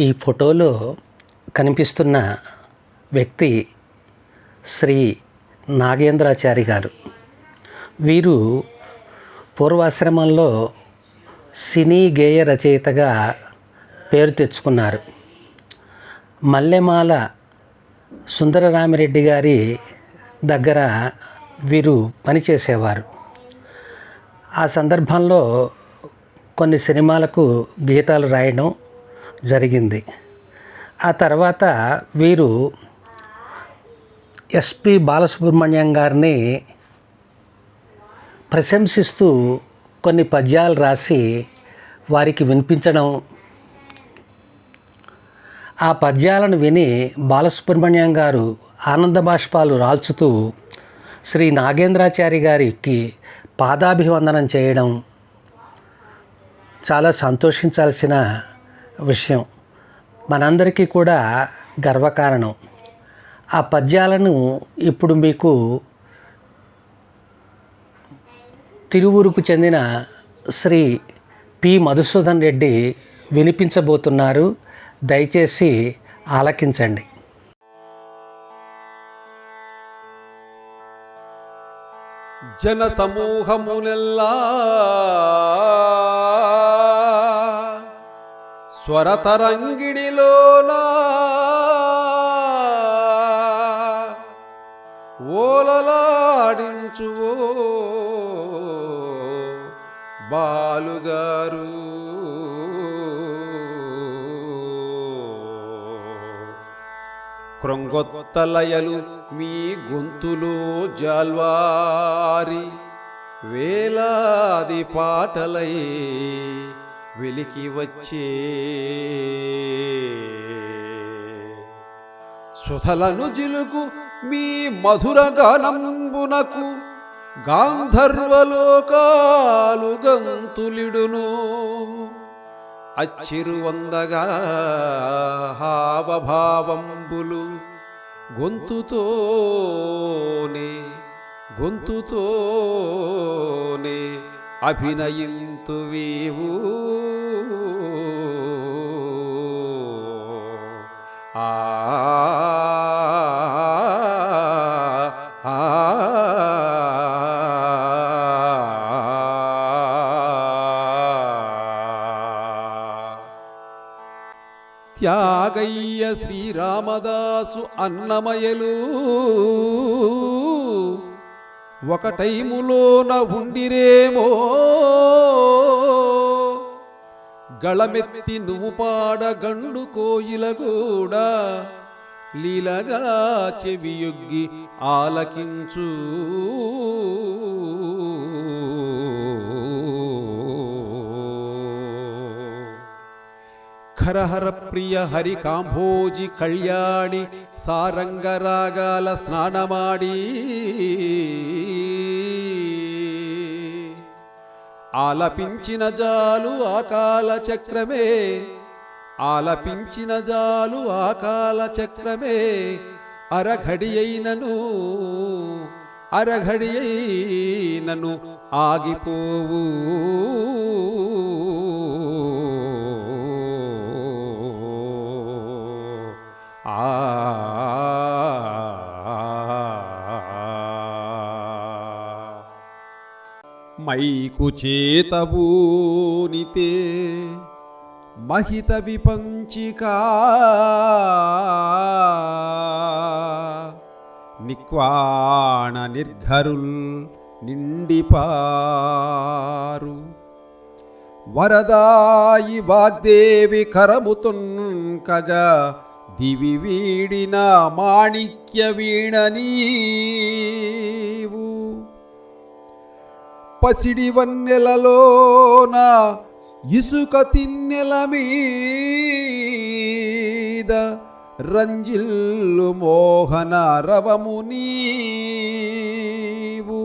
ఈ ఫోటోలో కనిపిస్తున్న వ్యక్తి శ్రీ నాగేంద్రాచారి గారు. వీరు పూర్వాశ్రమంలో సినీ గేయ రచయితగా పేరు తెచ్చుకున్నారు. మల్లెమాల సుందరరామిరెడ్డి గారి దగ్గర వీరు పనిచేసేవారు. ఆ సందర్భంలో కొన్ని సినిమాలకు గీతాలు రాయడం జరిగింది. ఆ తర్వాత వీరు ఎస్పి బాలసుబ్రహ్మణ్యం గారిని ప్రశంసిస్తూ కొన్ని పద్యాలు రాసి వారికి వినిపించడం. ఆ పద్యాలను విని బాలసుబ్రహ్మణ్యం గారు ఆనంద బాష్పాలు రాల్చుతూ శ్రీ నాగేంద్రాచారి గారికి పాదాభివందనం చేయడం. చాలా సంతోషించాల్సిన విషయం. మనందరికీ కూడా గర్వకారణం. ఆ పద్యాలను ఇప్పుడు మీకు తిరువురుకు చెందిన శ్రీ పి. మధుసూదన్ రెడ్డి వినిపించబోతున్నారు. దయచేసి ఆలకించండి. జన సమూహమునెల్లా స్వరతరంగిణిలోనా? ఓలలాడించువో బాలుగారు. క్రొంగొత్తలయలు మీ గొంతులో జాల్వారి వేలాది పాటలై వెలికి వచ్చే సుధలను జిలుగు మీ మధుర గానంబునకు గాంధర్వలోకాలు గంతులిడును. అచ్చిరు వందగా హావభావంబులు గొంతుతోనే గొంతుతోనే ಅಭಿನಯಿಂತುವಿವು ಆ ತ್ಯಾಗಯ್ಯ ಶ್ರೀರಾಮದಾಸು ಅನ್ನಮಯಲೂ ఒక టైములోన ఉండిరేమో. గళమెత్తి నువ్వు పాడ గండు కోయిలగూడా లీలగా చెవియొగ్గి ఆలకించు. హరహర ప్రియ హరి కాంభోజి కళ్యాణి సారంగరాగాల స్నానమాడి. ఆలపించిన జాలు ఆకాల చక్రమే. ఆలపించిన జాలు ఆకాల చక్రమే. అరఘడి అయినను అరఘడి అయినను ఆగిపోవు. మైకు చేతబూనితే మహిత విపంచికా. నిక్వాణ నిర్ఘరుల్ నిండిపారు. వరదాయి వాగ్దేవి కరముతున్కగా దివి వీడిన మాణిక్య వీణనీవు పసిడి వన్నెలలోన ఇసుక తిన్నెల మీద రంజిల్లు మోహన రవము నీవు.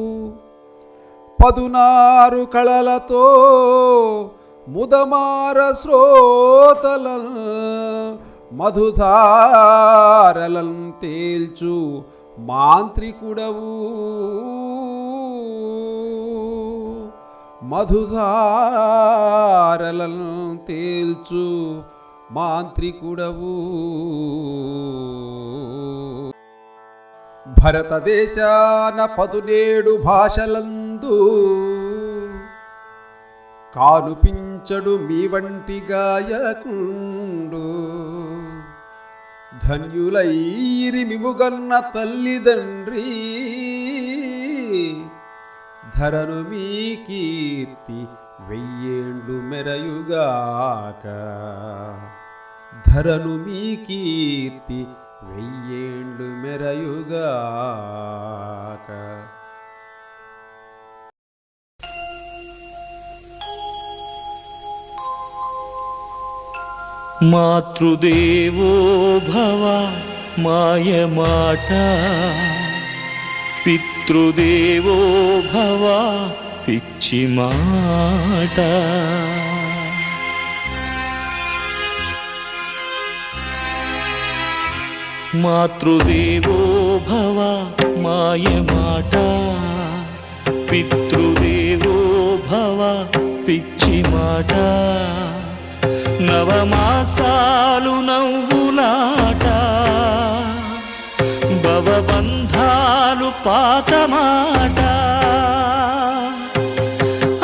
పదునారు కళలతో ముదమార శ్రోతల మధుధారలం తేల్చు మాంత్రికుడవు. మధుధారలను తేల్చు మాంత్రికుడవు. భరతదేశాన పదునేడు భాషలందు కానుపించడు మీ వంటి గాయకుండు. ధన్యులైరి మిముగన్న తల్లిదండ్రి ధరను మీ కీర్తి వెయ్యేండు మెరయుగాక. ధరను మీ కీర్తి వెయ్యేండు మెరయుగాక. మాతృదేవో భవ మాయ మాయమాట పితృదేవో భవ పిచ్చి మాట. మాతృదేవో భవ మాయ మాట. పితృదేవో భవ పిచ్చి మాట. నవమాసాలు నవ్వులాట పాత మాట.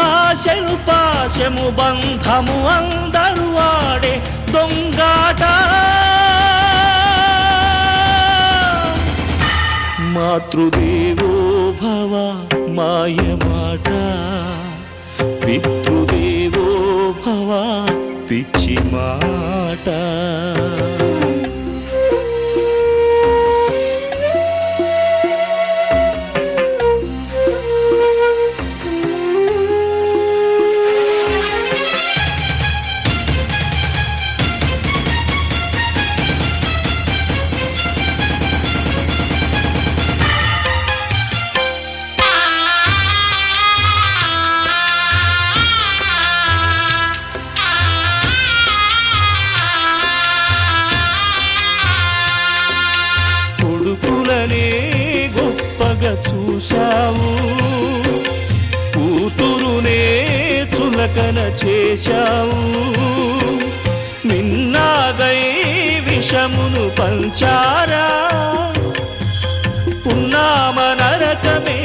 ఆశలు పాశము బంధము అందరు వాడే దొంగాట. మాతృదేవో భవ మాయమాట. పితృదేవో భవ పిచ్చి మాట కొడుకులనే గొప్పగా చూశావు. కూతురునే చులకన చేశావు. నిన్నాదై విషమును పంచారా? పున్నామ నరకమే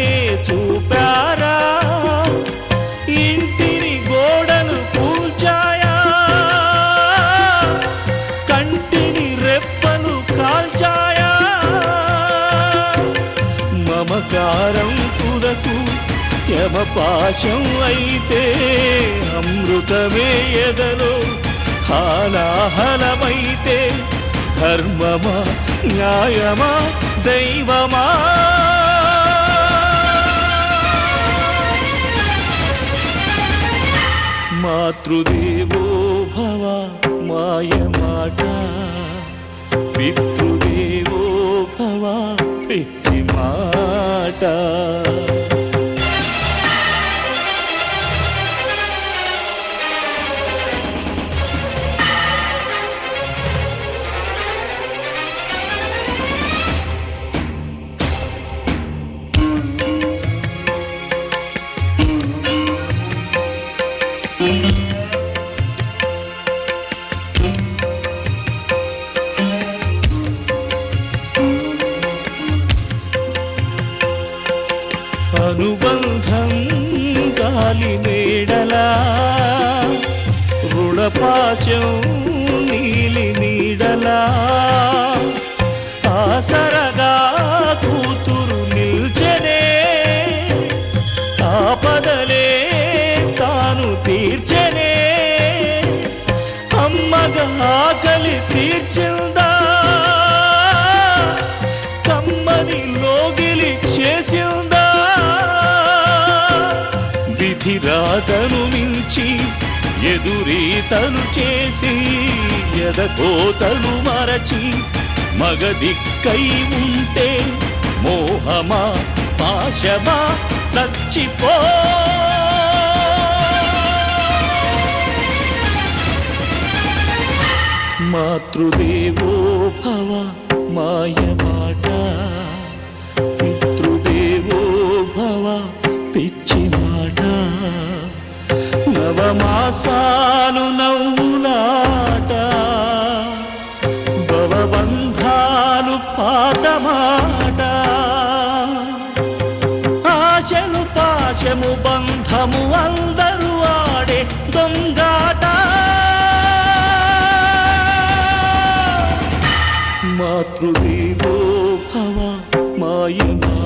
యమపాశం అయితే అమృతమే ఎదలో హాలాహలమైతే ధర్మమా న్యాయమా దైవమా? మాతృదేవో భవ మాయమాట పితృదేవో భవ పిచ్చి మాట అనుబంధం గాలి మేడలా రుణపాశం మించి ఎదురీతలు చేసి ఎదకోతలు మరచి మగదిక్కై ఉంటే మోహమా పాశమా చచ్చిపో. మాతృదేవో భవ మాయమాట. మాసాను నవ్వులాట భవబంధాలు పాతమాట. ఆశలు పాశము బంధము అందరూ ఆడే దొంగాట. మాతృదేవో భవ మాయమా